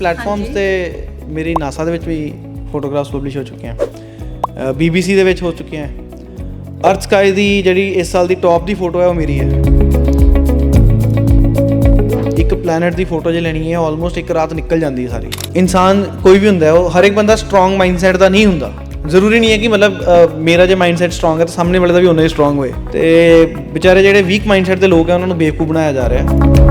Platforms ਤੇ ਮੇਰੀ NASA ਦੇ ਵਿੱਚ ਵੀ ਫੋਟੋਗ੍ਰਾਫਸ ਪਬਲਿਸ਼ ਹੋ ਚੁੱਕੀਆਂ ਬੀਬੀਸੀ ਦੇ ਵਿੱਚ ਹੋ ਚੁੱਕੀਆਂ ਅਰਥ ਸਕਾਈ ਦੀ ਜਿਹੜੀ ਇਸ ਸਾਲ ਦੀ ਟੌਪ ਦੀ ਫੋਟੋ ਹੈ ਉਹ ਮੇਰੀ ਹੈ। ਇੱਕ ਪਲੈਨਟ ਦੀ ਫੋਟੋ ਜੇ ਲੈਣੀ ਹੈ ਆਲਮੋਸਟ ਇੱਕ ਰਾਤ ਨਿਕਲ ਜਾਂਦੀ ਹੈ ਸਾਰੀ। ਇਨਸਾਨ ਕੋਈ ਵੀ ਹੁੰਦਾ ਹੈ ਉਹ ਹਰ ਇੱਕ ਬੰਦਾ ਸਟਰੋਂਗ ਮਾਈਂਡਸੈਟ ਦਾ ਨਹੀਂ ਹੁੰਦਾ। ਜ਼ਰੂਰੀ ਨਹੀਂ ਹੈ ਕਿ ਮਤਲਬ ਮੇਰਾ ਜੇ ਮਾਈਂਡਸੈਟ ਸਟਰੋਂਗ ਹੈ ਤਾਂ ਸਾਹਮਣੇ ਵਾਲੇ ਦਾ ਵੀ ਉਨਾ ਹੀ ਸਟਰੋਂਗ ਹੋਏ। ਤੇ ਵਿਚਾਰੇ ਜਿਹੜੇ ਵੀਕ ਮਾਈਂਡਸੈਟ ਦੇ ਲੋਕ ਹੈ ਉਹਨਾਂ ਨੂੰ ਬੇਵਕੂਫ ਬਣਾਇਆ ਜਾ ਰਿਹਾ ਹੈ।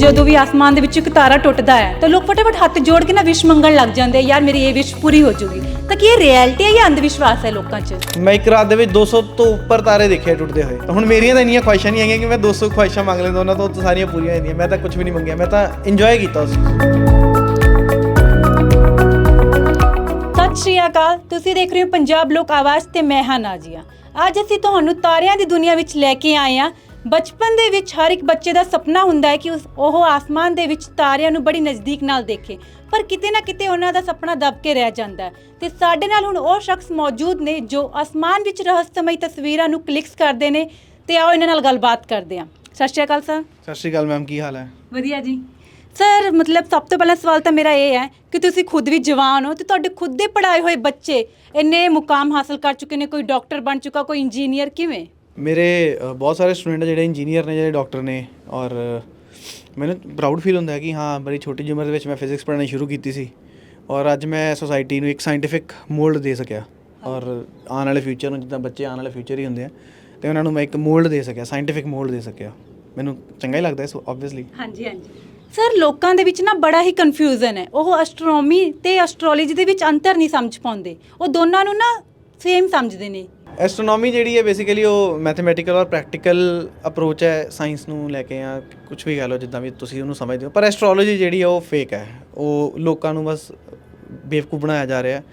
ਜਦੋਂ ਵੀ ਆਸਮਾਨ ਦੇ ਵਿੱਚ ਇੱਕ ਤਾਰਾ ਟੁੱਟਦਾ ਹੈ ਤਾਂ ਲੋਕ ਫਟਾਫਟ ਹੱਥ ਜੋੜ ਕੇ ਨਾ ਵਿਸ਼ ਮੰਗਣ ਲੱਗ ਜਾਂਦੇ ਆ, ਯਾਰ ਮੇਰੀ ਇਹ ਵਿਸ਼ ਪੂਰੀ ਹੋ ਜੂਗੀ। ਤਾਂ ਕੀ ਇਹ ਰਿਐਲਿਟੀ ਹੈ ਜਾਂ ਅੰਧ ਵਿਸ਼ਵਾਸ ਹੈ ਲੋਕਾਂ 'ਚ? ਮੈਂ ਇੱਕ ਰਾਤ ਦੇ ਵਿੱਚ 200 ਤੋਂ ਉੱਪਰ ਤਾਰੇ ਦੇਖੇ ਟੁੱਟਦੇ ਹੋਏ। ਹੁਣ ਮੇਰੀਆਂ ਤਾਂ ਇੰਨੀਆਂ ਖੁਆਇਸ਼ਾਂ ਨਹੀਂ ਹੈਗੀਆਂ ਕਿ ਮੈਂ 200 ਖੁਆਇਸ਼ਾਂ ਮੰਗ ਲੈਂਦਾ ਉਹਨਾਂ ਤੋਂ ਤਾਂ ਸਾਰੀਆਂ ਪੂਰੀਆਂ ਹੋ ਜਾਂਦੀਆਂ ਮੈਂ ਤਾਂ ਕੁਝ ਵੀ ਨਹੀਂ ਮੰਗਿਆ ਮੈਂ ਤਾਂ ਇੰਜੋਏ ਕੀਤਾ ਉਸ। ਸਤਿ ਸ਼੍ਰੀ ਅਕਾਲ ਤੁਸੀਂ ਦੇਖ ਰਹੇ ਹੋ ਪੰਜਾਬ ਲੋਕ ਆਵਾਜ਼ ਤੇ ਮੈਂ ਹਾਂ ਨਾਜੀਆ। ਅੱਜ ਅਸੀਂ ਤੁਹਾਨੂੰ ਤਾਰਿਆਂ ਦੀ ਦੁਨੀਆ ਵਿੱਚ ਲੈ ਕੇ ਆਏ ਹਾਂ ਬਚਪਨ ਦੇ ਵਿੱਚ ਹਰ ਇੱਕ ਬੱਚੇ ਦਾ ਸੁਪਨਾ ਹੁੰਦਾ ਹੈ ਕਿ ਉਸ- ਉਹ ਆਸਮਾਨ ਦੇ ਵਿੱਚ ਤਾਰਿਆਂ ਨੂੰ ਬੜੀ ਨਜ਼ਦੀਕ ਨਾਲ ਦੇਖੇ। ਪਰ ਕਿਤੇ ਨਾ ਕਿਤੇ ਉਹਨਾਂ ਦਾ ਸੁਪਨਾ ਦਬ ਕੇ ਰਹਿ ਜਾਂਦਾ ਹੈ। ਤੇ ਸਾਡੇ ਨਾਲ ਹੁਣ ਉਹ ਸ਼ਖਸ ਮੌਜੂਦ ਨੇ ਜੋ ਆਸਮਾਨ ਵਿੱਚ ਰਹੱਸਮਈ ਤਸਵੀਰਾਂ ਨੂੰ ਕਲਿੱਕਸ ਕਰਦੇ ਨੇ। ਤੇ ਆਓ ਇਹਨਾਂ ਨਾਲ ਗੱਲਬਾਤ ਕਰਦੇ ਹਾਂ। ਸਤਿ ਸ਼੍ਰੀ ਅਕਾਲ ਸਰ। ਸਤਿ ਸ਼੍ਰੀ ਅਕਾਲ ਮੈਮ ਕੀ ਹਾਲ ਹੈ? ਵਧੀਆ ਜੀ। ਸਰ ਮਤਲਬ ਸਭ ਤੋਂ ਪਹਿਲਾ ਸਵਾਲ ਤਾਂ ਮੇਰਾ ਇਹ ਹੈ ਕਿ ਤੁਸੀਂ ਖੁਦ ਵੀ ਜਵਾਨ ਹੋ ਤੇ ਤੁਹਾਡੇ ਖੁਦ ਦੇ ਪੜਾਏ ਹੋਏ ਬੱਚੇ ਇੰਨੇ ਮੁਕਾਮ ਹਾਸਲ ਕਰ ਚੁੱਕੇ ਨੇ ਕੋਈ ਡਾਕਟਰ ਬਣ ਚੁੱਕਾ ਕੋਈ ਇੰਜੀਨੀਅਰ ਕਿਵੇਂ? ਮੇਰੇ ਬਹੁਤ ਸਾਰੇ ਸਟੂਡੈਂਟ ਜਿਹੜੇ ਇੰਜੀਨੀਅਰ ਨੇ, ਜਿਹੜੇ ਡਾਕਟਰ ਨੇ ਔਰ ਮੈਨੂੰ ਪ੍ਰਾਊਡ ਫੀਲ ਹੁੰਦਾ ਹੈ ਕਿ ਹਾਂ, ਬੜੀ ਛੋਟੀ ਜਿਹੀ ਉਮਰ ਦੇ ਵਿੱਚ ਮੈਂ ਫਿਜ਼ਿਕਸ ਪੜ੍ਹਨੀ ਸ਼ੁਰੂ ਕੀਤੀ ਸੀ ਔਰ ਅੱਜ ਮੈਂ ਸੋਸਾਇਟੀ ਨੂੰ ਇੱਕ ਸਾਇੰਟੀਫਿਕ ਮੋਲਡ ਦੇ ਸਕਿਆ ਔਰ ਆਉਣ ਵਾਲੇ ਫਿਊਚਰ ਨੂੰ, ਜਿੱਦਾਂ ਬੱਚੇ ਆਉਣ ਵਾਲੇ ਫਿਊਚਰ ਹੀ ਹੁੰਦੇ ਆ, ਤੇ ਉਹਨਾਂ ਨੂੰ ਮੈਂ ਇੱਕ ਮੋਲਡ ਦੇ ਸਕਿਆ ਸਾਇੰਟੀਫਿਕ ਮੋਲਡ ਦੇ ਸਕਿਆ। ਮੈਨੂੰ ਚੰਗਾ ਹੀ ਲੱਗਦਾ ਹੈ ਸੋ ਆਬਵੀਅਸਲੀ ਹਾਂਜੀ ਹਾਂਜੀ। ਸਰ ਲੋਕਾਂ ਦੇ ਵਿੱਚ ਨਾ ਬੜਾ ਹੀ ਕਨਫਿਊਜ਼ਨ ਹੈ। ਉਹ ਐਸਟਰੋਨੋਮੀ ਤੇ ਐਸਟ੍ਰੋਲੋਜੀ ਦੇ ਵਿੱਚ ਅੰਤਰ ਨਹੀਂ ਸਮਝ ਪਾਉਂਦੇ। ਉਹ ਦੋਨਾਂ ਨੂੰ ਨਾ ਸੇਮ ਸਮਝਦੇ ਨੇ। ਐਸਟਰੋਨੋਮੀ ਜਿਹੜੀ ਹੈ ਬੇਸਿਕਲੀ ਉਹ ਮੈਥਮੈਟੀਕਲ ਔਰ ਪ੍ਰੈਕਟੀਕਲ ਅਪਰੋਚ ਹੈ ਸਾਇੰਸ ਨੂੰ ਲੈ ਕੇ ਆ ਕੁਝ ਵੀ ਕਹ ਲਓ ਜਿੱਦਾਂ ਵੀ ਤੁਸੀਂ ਉਹਨੂੰ ਸਮਝਦੇ ਹੋ। ਪਰ ਐਸਟ੍ਰੋਲੋਜੀ ਜਿਹੜੀ ਹੈ ਉਹ ਫੇਕ ਹੈ। ਉਹ ਲੋਕਾਂ ਨੂੰ ਬਸ ਬੇਵਕੂਫ ਬਣਾਇਆ ਜਾ ਰਿਹਾ ਹੈ।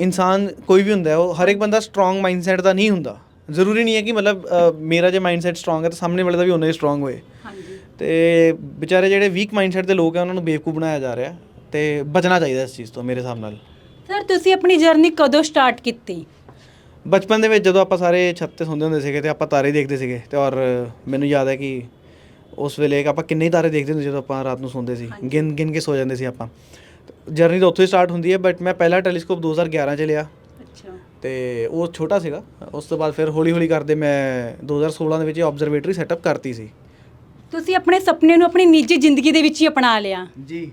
ਇਨਸਾਨ ਕੋਈ ਵੀ ਹੁੰਦਾ ਹੈ ਉਹ ਹਰ ਇੱਕ ਬੰਦਾ ਸਟਰੋਂਗ ਮਾਈਂਡਸੈਟ ਦਾ ਨਹੀਂ ਹੁੰਦਾ। ਜ਼ਰੂਰੀ ਨਹੀਂ ਹੈ ਕਿ ਮਤਲਬ ਮੇਰਾ ਜੇ ਮਾਈਂਡਸੈਟ ਸਟਰੋਂਗ ਹੈ ਤਾਂ ਸਾਹਮਣੇ ਵਾਲੇ ਦਾ ਵੀ ਉਨਾ ਹੀ ਸਟਰੋਂਗ ਹੋਏ। ਹਾਂਜੀ। ਤੇ ਵਿਚਾਰੇ ਜਿਹੜੇ ਵੀਕ ਮਾਈਂਡਸੈਟ ਦੇ ਲੋਕ ਹੈ ਉਹਨਾਂ ਨੂੰ ਬੇਵਕੂਫ ਬਣਾਇਆ ਜਾ ਰਿਹਾ ਤੇ ਬਚਣਾ ਚਾਹੀਦਾ ਇਸ ਚੀਜ਼ ਤੋਂ ਮੇਰੇ ਹਿਸਾਬ ਨਾਲ। ਸਰ ਤੁਸੀਂ ਆਪਣੀ ਜਰਨੀ ਕਦੋਂ ਸਟਾਰਟ ਕੀਤੀ? ਬਚਪਨ ਦੇ ਵਿੱਚ ਜਦੋਂ ਆਪਾਂ ਸਾਰੇ ਛੱਤ ਤੇ ਸੌਂਦੇ ਹੁੰਦੇ ਸੀਗੇ ਤੇ ਆਪਾਂ ਤਾਰੇ ਦੇਖਦੇ ਸੀਗੇ ਤੇ ਔਰ ਮੈਨੂੰ ਯਾਦ ਹੈ ਕਿ ਉਸ ਵੇਲੇ ਆਪਾਂ ਕਿੰਨੇ ਹੀ ਤਾਰੇ ਦੇਖਦੇ ਹੁੰਦੇ ਸੀ ਜਦੋਂ ਆਪਾਂ ਰਾਤ ਨੂੰ ਸੌਂਦੇ ਸੀ। ਗਿਣ ਗਿਣ ਕੇ ਸੋ ਜਾਂਦੇ ਸੀ ਆਪਾਂ। ਜਰਨੀ ਤਾਂ ਉੱਥੋਂ ਹੀ ਸਟਾਰਟ ਹੁੰਦੀ ਹੈ ਬਟ ਮੈਂ ਪਹਿਲਾ ਟੈਲੀਸਕੋਪ 2011 ਚ ਲਿਆ। ਅੱਛਾ। ਤੇ ਉਹ ਛੋਟਾ ਸੀਗਾ। ਉਸ ਤੋਂ ਬਾਅਦ ਫਿਰ ਹੌਲੀ ਹੌਲੀ ਕਰਦੇ ਮੈਂ 2016 ਦੇ ਵਿੱਚ ਇਹ ਆਬਜ਼ਰਵੇਟਰੀ ਸੈਟਅਪ ਕਰਤੀ ਸੀ। ਤੁਸੀਂ ਆਪਣੇ ਸੁਪਨੇ ਨੂੰ ਆਪਣੀ ਨਿੱਜੀ ਜ਼ਿੰਦਗੀ ਦੇ ਵਿੱਚ ਹੀ ਅਪਣਾ ਲਿਆ। ਜੀ।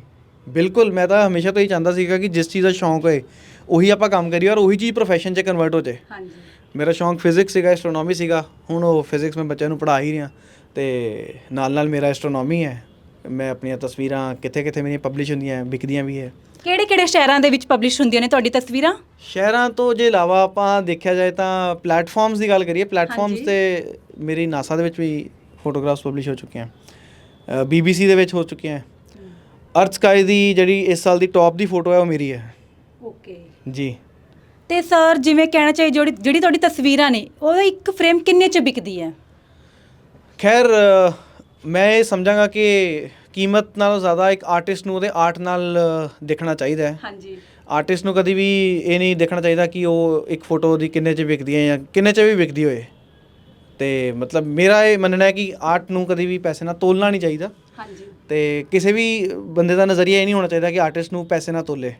ਬਿਲਕੁਲ ਮੈਂ ਤਾਂ ਹਮੇਸ਼ਾ ਤੋਂ ਹੀ ਚਾਹੁੰਦਾ ਸੀਗਾ ਕਿ ਜਿਸ ਚੀਜ਼ ਦਾ ਸ਼ੌਂਕ ਹੋਏ ਉਹੀ ਆਪਾਂ ਕੰਮ ਕਰੀਏ ਔਰ ਉਹੀ ਚੀਜ਼ ਪ੍ਰੋਫੈਸ਼ਨ 'ਚ ਕਨਵਰਟ ਹੋ ਜਾਏ। ਹਾਂਜੀ। ਮੇਰਾ ਸ਼ੌਂਕ ਫਿਜ਼ਿਕਸ ਸੀਗਾ ਐਸਟਰੋਨੋਮੀ ਸੀਗਾ। ਹੁਣ ਉਹ ਫਿਜ਼ਿਕਸ ਮੈਂ ਬੱਚਿਆਂ ਨੂੰ ਪੜ੍ਹਾ ਹੀ ਰਿਹਾ। ਤੇ ਨਾਲ ਨਾਲ ਮੇਰਾ ਐਸਟਰੋਨੋਮੀ ਹੈ। ਮੈਂ ਆਪਣੀਆਂ ਤਸਵੀਰਾਂ ਕਿੱਥੇ ਕਿੱਥੇ ਮੇਰੀਆਂ ਪਬਲਿਸ਼ ਹੁੰਦੀਆਂ ਵਿਕਦੀਆਂ ਵੀ ਹੈ। ਕਿਹੜੇ ਕਿਹੜੇ ਸ਼ਹਿਰਾਂ ਦੇ ਵਿੱਚ ਪਬਲਿਸ਼ ਹੁੰਦੀਆਂ ਨੇ ਤੁਹਾਡੀ ਤਸਵੀਰਾਂ? ਸ਼ਹਿਰਾਂ ਤੋਂ ਜੇ ਇਲਾਵਾ ਆਪਾਂ ਦੇਖਿਆ ਜਾਏ ਤਾਂ ਪਲੇਟਫਾਰਮਸ ਦੀ ਗੱਲ ਕਰੀਏ ਪਲੇਟਫਾਰਮਸ। ਤੇ ਮੇਰੀ ਨਾਸਾ ਦੇ ਵਿੱਚ ਵੀ ਫੋਟੋਗ੍ਰਾਫਸ ਪਬਲਿਸ਼ ਹੋ ਚੁੱਕੀਆਂ ਬੀਬੀਸੀ ਦੇ ਵਿੱਚ ਹੋ ਚੁੱਕੀਆਂ ਅਰਥ ਸਕਾਈ ਦੀ ਜਿਹੜੀ ਇਸ ਸਾਲ ਦੀ ਟੌਪ ਦੀ ਫੋਟੋ ਹੈ ਉਹ ਮੇਰੀ ਹੈ। ਓਕੇ ਜੀ। ਤੇ ਸਰ ਜਿਵੇਂ ਕਹਿਣਾ ਚਾਹੀਏ ਜਿਹੜੀ ਜਿਹੜੀ ਤੁਹਾਡੀ ਤਸਵੀਰਾਂ ਨੇ ਉਹ ਇੱਕ ਫਰੇਮ ਕਿੰਨੇ ਚ ਵਿਕਦੀ ਹੈ? ਖੈਰ ਅ, ਮੈਂ ਇਹ ਸਮਝਾਂਗਾ ਕਿ ਕੀਮਤ ਨਾਲੋਂ ਜ਼ਿਆਦਾ ਇੱਕ ਆਰਟਿਸਟ ਨੂੰ ਉਹਦੇ ਆਰਟ ਨਾਲ ਅ, ਦੇਖਣਾ ਚਾਹੀਦਾ ਹੈ। ਹਾਂਜੀ। ਆਰਟਿਸਟ ਨੂੰ ਕਦੀ ਵੀ ਇਹ ਨਹੀਂ ਦੇਖਣਾ ਚਾਹੀਦਾ ਕਿ ਉਹ ਇੱਕ ਫੋਟੋ ਦੀ ਕਿੰਨੇ 'ਚ ਵਿਕਦੀ ਹੈ ਜਾਂ ਕਿੰਨੇ 'ਚ ਵੀ ਵਿਕਦੀ ਹੋਏ। ਤੇ ਮਤਲਬ ਮੇਰਾ ਇਹ ਮੰਨਣਾ ਹੈ ਕਿ ਆਰਟ ਨੂੰ ਕਦੀ ਵੀ ਪੈਸੇ ਨਾਲ ਤੋਲਣਾ ਨਹੀਂ ਚਾਹੀਦਾ। ਹਾਂਜੀ। ਤੇ ਕਿਸੇ ਵੀ ਬੰਦੇ ਦਾ ਨਜ਼ਰੀਆ ਇਹ ਨਹੀਂ ਹੋਣਾ ਚਾਹੀਦਾ ਕਿ ਆਰਟਿਸਟ ਨੂੰ ਪੈਸੇ ਨਾਲ ਤੋਲੇ।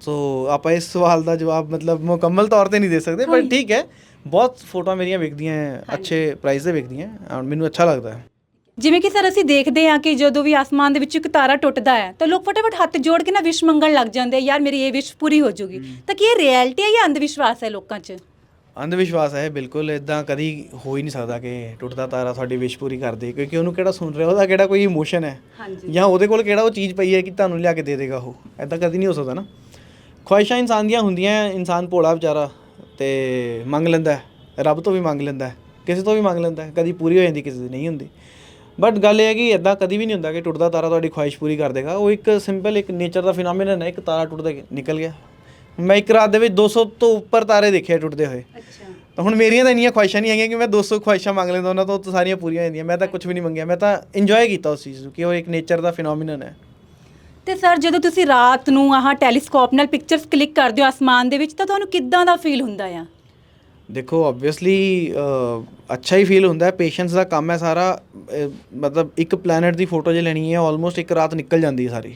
ਸੋ ਆਪਾਂ ਇਸ ਸਵਾਲ ਦਾ ਜਵਾਬ ਮਤਲਬ ਮੁਕੰਮਲ ਤੌਰ ਤੇ ਨਹੀਂ ਦੇ ਸਕਦੇ ਪਰ ਠੀਕ ਹੈ। ਬਹੁਤ ਫੋਟੋਆਂ ਮੇਰੀਆਂ ਵਿਕਦੀਆਂ ਅੱਛੇ ਪ੍ਰਾਈਸ ਤੇ ਵਿਕਦੀਆਂ ਔਰ ਮੈਨੂੰ ਅੱਛਾ ਲੱਗਦਾ ਹੈ। ਜਿਵੇਂ ਕਿ ਸਰ ਅਸੀਂ ਦੇਖਦੇ ਹਾਂ ਕਿ ਜਦੋਂ ਵੀ ਆਸਮਾਨ ਦੇ ਵਿੱਚ ਇੱਕ ਤਾਰਾ ਟੁੱਟਦਾ ਹੈ ਤਾਂ ਲੋਕ ਫਟਾਫਟ ਹੱਥ ਜੋੜ ਕੇ ਨਾ ਵਿਸ਼ ਮੰਗਣ ਲੱਗ ਜਾਂਦੇ ਆ, ਯਾਰ ਮੇਰੀ ਇਹ ਵਿਸ਼ ਪੂਰੀ ਹੋ ਜੂਗੀ। ਤਾਂ ਕੀ ਇਹ ਰਿਐਲਿਟੀ ਹੈ ਜਾਂ ਅੰਧ ਵਿਸ਼ਵਾਸ ਹੈ ਲੋਕਾਂ 'ਚ? ਅੰਧ ਵਿਸ਼ਵਾਸ ਹੈ ਬਿਲਕੁਲ। ਇਦਾਂ ਕਦੀ ਹੋ ਹੀ ਨਹੀਂ ਸਕਦਾ ਕਿ ਟੁੱਟਦਾ ਤਾਰਾ ਤੁਹਾਡੀ ਵਿਸ਼ ਪੂਰੀ ਕਰ ਦੇ ਕਿਉਂਕਿ ਉਹਨੂੰ ਕਿਹੜਾ ਸੁਣ ਰਿਹਾ ਉਹਦਾ ਕਿਹੜਾ ਕੋਈ ਇਮੋਸ਼ਨ ਹੈ? ਜਾਂ ਉਹਦੇ ਕੋਲ ਕਿਹੜਾ ਉਹ ਚੀਜ਼ ਪਈ ਹੈ ਕਿ ਤੁਹਾਨੂੰ ਲਿਆ ਕੇ ਦੇ ਦੇਗਾ ਉਹ? ਐਦਾਂ ਕਦੀ ਨਹੀਂ ਹੋ ਸਕਦਾ ਨਾ। ਖੁਆਇਸ਼ਾਂ ਇਨਸਾਨ ਦੀਆਂ ਹੁੰਦੀਆਂ ਇਨਸਾਨ ਭੋਲਾ ਵਿਚਾਰਾ ਤੇ ਮੰਗ ਲੈਂਦਾ ਰੱਬ ਤੋਂ ਵੀ ਮੰਗ ਲੈਂਦਾ ਕਿਸੇ ਤੋਂ ਵੀ ਮੰਗ ਲੈਂਦਾ ਕਦੀ ਪੂਰੀ ਹੋ ਜਾਂਦੀ ਕਿਸੇ ਦੀ ਨਹੀਂ ਹੁੰਦੀ। ਬਟ ਗੱਲ ਇਹ ਹੈ ਕਿ ਇਦਾਂ ਕਦੀ ਵੀ ਨਹੀਂ ਹੁੰਦਾ ਕਿ ਟੁੱਟਦਾ ਤਾਰਾ ਤੁਹਾਡੀ ਖੁਆਇਸ਼ ਪੂਰੀ ਕਰ ਦੇਗਾ। ਉਹ ਇੱਕ ਸਿੰਪਲ ਇੱਕ ਨੇਚਰ ਦਾ ਫਿਨੋਮੀਨਨ ਹੈ ਇੱਕ ਤਾਰਾ ਟੁੱਟਦਾ ਨਿਕਲ ਗਿਆ। ਮੈਂ ਇੱਕ ਰਾਤ ਦੇ ਵਿੱਚ 200 ਤੋਂ ਉੱਪਰ ਤਾਰੇ ਦੇਖੇ ਟੁੱਟਦੇ ਹੋਏ। ਅੱਛਾ। ਤਾਂ ਹੁਣ ਮੇਰੀਆਂ ਤਾਂ ਇੰਨੀਆਂ ਖੁਆਇਸ਼ਾਂ ਨਹੀਂ ਹੈਗੀਆਂ ਕਿ ਮੈਂ 200 ਖੁਆਇਸ਼ਾਂ ਮੰਗ ਲੈਂਦਾ ਉਹਨਾਂ ਤੋਂ ਤਾਂ ਸਾਰੀਆਂ ਪੂਰੀਆਂ ਹੋ ਜਾਂਦੀਆਂ। ਮੈਂ ਤਾਂ ਕੁਝ ਵੀ ਨਹੀਂ ਮੰਗਿਆ ਮੈਂ ਤਾਂ ਇੰਜੋਏ ਕੀਤਾ ਉਸ ਚੀਜ਼ ਨੂੰ ਕਿ ਉਹ ਇੱਕ ਨੇਚਰ ਦਾ ਫਿਨੋਮੀਨਨ ਹੈ। ਤੇ ਸਰ ਜਦੋਂ ਤੁਸੀਂ ਰਾਤ ਨੂੰ ਆਹ ਟੈਲੀਸਕੋਪ ਨਾਲ ਪਿਕਚਰਸ ਕਲਿੱਕ ਕਰਦੇ ਹੋ ਆਸਮਾਨ ਦੇ ਵਿੱਚ ਤਾਂ ਤੁਹਾਨੂੰ ਕਿੱਦਾਂ ਦਾ ਫੀਲ ਹੁੰਦਾ ਆ? ਦੇਖੋ ਆਬਵੀਅਸਲੀ ਅੱਛਾ ਹੀ ਫੀਲ ਹੁੰਦਾ ਹੈ। ਪੇਸ਼ੈਂਸ ਦਾ ਕੰਮ ਹੈ ਸਾਰਾ। ਅਹ, ਮਤਲਬ ਇੱਕ ਪਲੈਨਟ ਦੀ ਫੋਟੋ ਜੇ ਲੈਣੀ ਹੈ ਆਲਮੋਸਟ ਇੱਕ ਰਾਤ ਨਿਕਲ ਜਾਂਦੀ ਹੈ ਸਾਰੀ।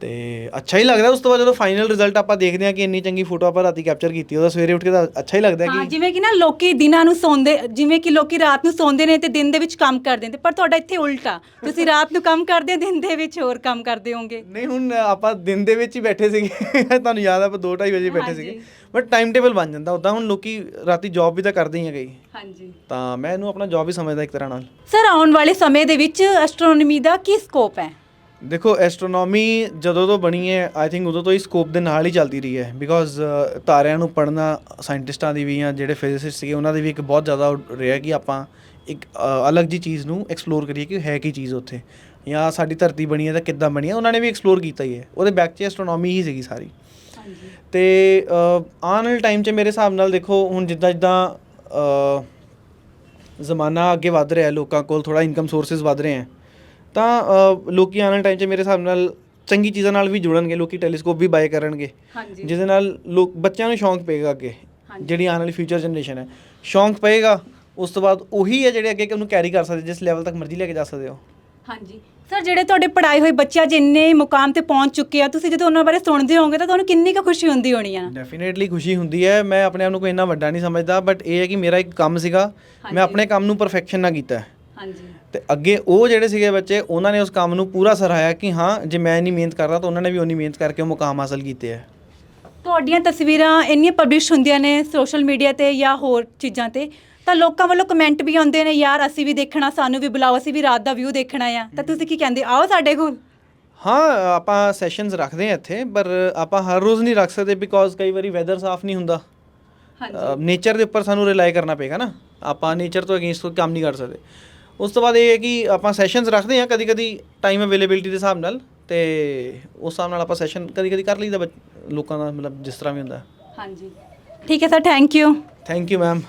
ਤੇ ਅੱਛਾ ਹੀ ਲੱਗਦਾ ਉਸ ਤੋਂ ਬਾਅਦ ਜਦੋਂ ਫਾਈਨਲ ਰਿਜ਼ਲਟ ਆਪਾਂ ਦੇਖਦੇ ਹਾਂ ਕਿ ਇੰਨੀ ਚੰਗੀ ਫੋਟੋ ਆਪਾਂ ਰਾਤੀ ਕੈਪਚਰ ਕੀਤੀ ਉਹਦਾ ਸਵੇਰੇ ਉੱਠ ਕੇ ਤਾਂ ਅੱਛਾ ਹੀ ਲੱਗਦਾ ਹਾਂ ਕਿ ਜਿਵੇਂ ਕਿ ਨਾ ਲੋਕੀ ਦਿਨਾਂ ਨੂੰ ਸੌਂਦੇ ਜਿਵੇਂ ਕਿ ਲੋਕੀ ਰਾਤ ਨੂੰ ਸੌਂਦੇ ਨੇ ਤੇ ਦਿਨ ਦੇ ਵਿੱਚ ਕੰਮ ਕਰਦੇ ਨੇ ਪਰ ਤੁਹਾਡਾ ਇੱਥੇ ਉਲਟਾ ਤੁਸੀਂ ਰਾਤ ਨੂੰ ਕੰਮ ਕਰਦੇ ਹੋ ਦਿਨ ਦੇ ਵਿੱਚ ਹੋਰ ਕੰਮ ਕਰਦੇ ਹੋਵੋਗੇ। ਨਹੀਂ ਹੁਣ ਆਪਾਂ ਦਿਨ ਦੇ ਵਿੱਚ ਹੀ ਬੈਠੇ ਸੀਗੇ ਤੁਹਾਨੂੰ ਯਾਦ ਆ ਆਪਾਂ 2:30 ਵਜੇ ਬੈਠੇ। ਸੀਗੇ ਬਟ ਟਾਈਮ ਟੇਬਲ ਬਣ ਜਾਂਦਾ ਉਦਾਂ ਹੁਣ ਲੋਕੀ ਰਾਤੀ ਜੌਬ ਵੀ ਤਾਂ ਕਰਦੇ ਹੀ ਆ ਕਈ ਹਾਂਜੀ। ਤਾਂ ਮੈਂ ਇਹਨੂੰ ਆਪਣਾ ਜੌਬ ਹੀ ਸਮਝਦਾ ਇੱਕ ਤਰ੍ਹਾਂ ਨਾਲ। ਸਰ ਆਉਣ ਵਾਲੇ ਸਮੇਂ ਦੇ ਵਿੱਚ ਐਸਟਰੋਨੋਮੀ ਦਾ ਕੀ ਸਕੋਪ ਹੈ? ਦੇਖੋ ਐਸਟਰੋਨੋਮੀ ਜਦੋਂ ਤੋਂ ਬਣੀ ਹੈ ਆਈ ਥਿੰਕ ਉਦੋਂ ਤੋਂ ਹੀ ਸਕੋਪ ਦੇ ਨਾਲ ਹੀ ਚੱਲਦੀ ਰਹੀ ਹੈ ਬਿਕੋਜ਼ ਤਾਰਿਆਂ ਨੂੰ ਪੜ੍ਹਨਾ ਸਾਇੰਟਿਸਟਾਂ ਦੀ ਵੀ ਜਾਂ ਜਿਹੜੇ ਫਿਜ਼ਿਸਿਸਟ ਸੀਗੇ ਉਹਨਾਂ ਦੀ ਵੀ ਇੱਕ ਬਹੁਤ ਜ਼ਿਆਦਾ ਰਿਹਾ ਕਿ ਆਪਾਂ ਇੱਕ ਅਲੱਗ ਜੀ ਚੀਜ਼ ਨੂੰ ਐਕਸਪਲੋਰ ਕਰੀਏ ਕਿ ਹੈ ਕੀ ਚੀਜ਼ ਉੱਥੇ ਜਾਂ ਸਾਡੀ ਧਰਤੀ ਬਣੀ ਹੈ ਤਾਂ ਕਿੱਦਾਂ ਬਣੀ ਹੈ ਉਹਨਾਂ ਨੇ ਵੀ ਐਕਸਪਲੋਰ ਕੀਤਾ ਹੀ ਹੈ ਉਹਦੇ ਬੈਕ 'ਚ ਐਸਟਰੋਨੋਮੀ ਹੀ ਸੀਗੀ ਸਾਰੀ। ਤੇ ਆਉਣ ਵਾਲੇ ਟਾਈਮ 'ਚ ਮੇਰੇ ਹਿਸਾਬ ਨਾਲ ਦੇਖੋ ਹੁਣ ਜਿੱਦਾਂ ਜਿੱਦਾਂ ਜ਼ਮਾਨਾ ਅੱਗੇ ਵੱਧ ਰਿਹਾ ਲੋਕਾਂ ਕੋਲ ਥੋੜਾ ਇਨਕਮ ਸੋਰਸਸ ਵੱਧ ਰਹੇ ਹੈ ਤਾਂ ਲੋਕੀ ਆਉਣ ਵਾਲੇ ਟਾਈਮ 'ਚ ਮੇਰੇ ਹਿਸਾਬ ਨਾਲ ਚੰਗੀ ਚੀਜ਼ਾਂ ਨਾਲ ਵੀ ਜੁੜਨਗੇ ਲੋਕੀ ਟੈਲੀਸਕੋਪ ਵੀ ਬਾਏ ਕਰਨਗੇ। ਹਾਂਜੀ। ਜਿਹਦੇ ਨਾਲ ਲੋਕ ਬੱਚਿਆਂ ਨੂੰ ਸ਼ੌਂਕ ਪਏਗਾ ਅੱਗੇ। ਜਿਹੜੀ ਆਉਣ ਵਾਲੀ ਫਿਊਚਰ ਜਨਰੇਸ਼ਨ ਹੈ। ਸ਼ੌਂਕ ਪਏਗਾ ਉਸ ਤੋਂ ਬਾਅਦ ਉਹੀ ਹੈ ਜਿਹੜੇ ਅੱਗੇ ਉਹਨੂੰ ਕੈਰੀ ਕਰ ਸਕਦੇ ਜਿਸ ਲੈਵਲ ਤੱਕ ਮਰਜ਼ੀ ਲੈ ਕੇ ਜਾ ਸਕਦੇ ਹੋ। ਹਾਂਜੀ। ਸਰ ਜਿਹੜੇ ਤੁਹਾਡੇ ਪੜਾਏ ਹੋਏ ਬੱਚੇ ਅੱਜ ਇੰਨੇ ਮੁਕਾਮ ਤੇ ਪਹੁੰਚ ਚੁੱਕੇ ਆ ਤੁਸੀਂ ਜਦੋਂ ਉਹਨਾਂ ਬਾਰੇ ਸੁਣਦੇ ਹੋਵੋਗੇ ਤਾਂ ਤੁਹਾਨੂੰ ਕਿੰਨੀ ਕੁ ਖੁਸ਼ੀ ਹੁੰਦੀ ਹੋਣੀ ਆ? ਡੈਫੀਨੇਟਲੀ ਖੁਸ਼ੀ ਹੁੰਦੀ ਹੈ। ਮੈਂ ਆਪਣੇ ਆਪ ਨੂੰ ਕੋਈ ਇੰਨਾ ਵੱਡਾ ਨਹੀਂ ਸਮਝਦਾ ਬਟ ਇਹ ਹੈ ਕਿ ਮੇਰਾ ਇੱਕ ਕੰਮ ਸੀਗਾ। ਮੈਂ ਆਪਣੇ ਕੰਮ ਨੂੰ ਪਰਫੈਕਸ਼ਨ ਨਾਲ ਕੀਤਾ ਹੈ। ਹਾਂਜੀ। ਤੇ ਅੱਗੇ ਉਹ ਜਿਹੜੇ ਸੀਗੇ ਬੱਚੇ ਉਹਨਾਂ ਨੇ ਉਸ ਕੰਮ ਨੂੰ ਪੂਰਾ ਸਰਾਇਆ ਕਿ ਹਾਂ ਜੇ ਮੈਂ ਇੰਨੀ ਮਿਹਨਤ ਕਰਦਾ ਤਾਂ ਉਹਨਾਂ ਨੇ ਵੀ ਉਨੀ ਮਿਹਨਤ ਕਰਕੇ ਉਹ ਮੁਕਾਮ ਹਾਸਲ ਕੀਤੇ ਹੈ ਤੁਹਾਡੀਆਂ ਤਸਵੀਰਾਂ ਇੰਨੀਆਂ ਪਬਲਿਸ਼ ਹੁੰਦੀਆਂ ਨੇ ਸੋਸ਼ਲ ਮੀਡੀਆ ਤੇ ਜਾਂ ਹੋਰ ਚੀਜ਼ਾਂ ਤੇ ਤਾਂ ਲੋਕਾਂ ਵੱਲੋਂ ਕਮੈਂਟ ਵੀ ਆਉਂਦੇ ਨੇ ਯਾਰ ਅਸੀਂ ਵੀ ਦੇਖਣਾ ਸਾਨੂੰ ਵੀ ਬੁਲਾਓ ਅਸੀਂ ਵੀ ਰਾਤ ਦਾ ਵਿਊ ਦੇਖਣਾ ਆ। ਤਾਂ ਤੁਸੀਂ ਕੀ ਕਹਿੰਦੇ? ਆਓ ਸਾਡੇ ਕੋਲ। ਹਾਂ ਆਪਾਂ ਸੈਸ਼ਨਸ ਰੱਖਦੇ ਹਾਂ ਇੱਥੇ ਪਰ ਆਪਾਂ ਹਰ ਰੋਜ਼ ਨਹੀਂ ਰੱਖ ਸਕਦੇ ਬਿਕੋਜ਼ ਕਈ ਵਾਰੀ ਵੈਦਰ ਸਾਫ਼ ਨਹੀਂ ਹੁੰਦਾ। ਨੇਚਰ ਦੇ ਉੱਪਰ ਸਾਨੂੰ ਰਿਲਾਈ ਕਰਨਾ ਪਏਗਾ ਨਾ। ਆਪਾਂ ਨੇਚਰ ਤੋਂ ਅਗੇਂਸਟ ਕੋਈ ਕੰਮ ਨਹੀਂ ਕਰ ਸਕਦੇ। ਉਸ ਤੋਂ ਬਾਅਦ ਇਹ ਹੈ ਕਿ ਆਪਾਂ ਸੈਸ਼ਨਸ ਰੱਖਦੇ ਹਾਂ ਕਦੀ ਕਦੀ ਟਾਈਮ ਅਵੇਲੇਬਿਲਿਟੀ ਦੇ ਹਿਸਾਬ ਨਾਲ ਤੇ ਉਸ ਹਿਸਾਬ ਨਾਲ ਆਪਾਂ ਸੈਸ਼ਨ ਕਦੀ ਕਦੀ ਕਰ ਲਈਦਾ ਬੱਚ- ਲੋਕਾਂ ਦਾ ਮਤਲਬ ਜਿਸ ਤਰ੍ਹਾਂ ਵੀ ਹੁੰਦਾ। ਹਾਂਜੀ। ਠੀਕ ਹੈ sir thank you thank you ma'am